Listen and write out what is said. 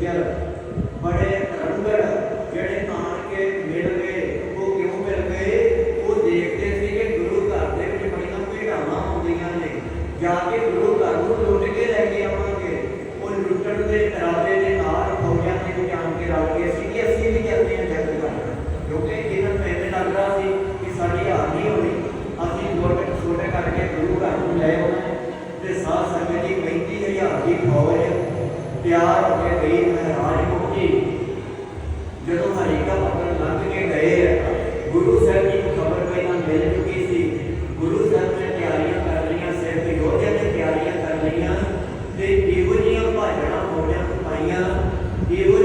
ਗੁੱਜਰ ਬੜੇ ਰੰਗੜ ਜਿਹੜੇ ਆਣ ਕੇ ਮਿਲ ਗਏ, ਉਹ ਕਿਉਂ ਮਿਲ ਗਏ? ਉਹ ਦੇਖਦੇ ਸੀ ਕਿ ਗੁਰੂ ਘਰ ਦੇ ਵਿੱਚ ਬੜੀਆਂ ਭੀੜਾਵਾਂ ਹੁੰਦੀਆਂ ਨੇ। ਜਾ ਕੇ ਗੁਰੂ ਘਰ ਨੂੰ ਲੁੱਟ ਕੇ ਲੈ ਕੇ ਆਵਾਂਗੇ। ਉਹ ਲੁੱਟਣ ਦੇ ਇਰਾਦੇ ਦੇ ਨਾਲ ਫੌਜਾਂ ਨੇ ਵੀ ਜਾਣ ਕੇ ਰਲ ਗਏ ਸੀ ਕਿ ਅਸੀਂ ਵੀ ਕਰਦੇ ਹਾਂ ਜੱਗ ਦਾ ਕਿਉਂਕਿ ਇਹਨਾਂ ਨੂੰ ਐਵੇਂ ਲੱਗਦਾ ਸੀ ਕਿ ਸਾਡੀ ਹਾਰ ਹੋਣੀ। ਅਸੀਂ ਗੁਰਮਤ ਛੋਟੇ ਕਰਕੇ ਗੁਰੂ ਘਰ ਨੂੰ ਲੈ ਆਉਣਾ ਤੇ ਸਾਧ ਸੰਗਤ ਦੀ 35000 ਦੀ ਫੌਜ ਤਿਆਰ ਹੋ ਕੇ ਗਈ ਹੈ ਰਾਜਪੁਤੀ ਜਦੋਂ ਹਰੀਕਾ ਪਤਨ ਲੰਘ ਕੇ ਗਏ, ਗੁਰੂ ਸਾਹਿਬ ਜੀ ਨੂੰ ਖਬਰ ਪਹਿਲਾਂ ਮਿਲ ਚੁੱਕੀ ਸੀ। ਗੁਰੂ ਸਾਹਿਬ ਨੇ ਤਿਆਰੀਆਂ ਕਰ ਲਈਆਂ, ਸਿਰ ਤੇ ਯੋਧਿਆਂ ਨੇ ਤਿਆਰੀਆਂ ਕਰ ਲਈਆਂ ਤੇ ਇਹੋ ਜਿਹੀਆਂ ਭਾਜਣਾ ਹੋਈਆਂ ਪਾਈਆਂ, ਇਹੋ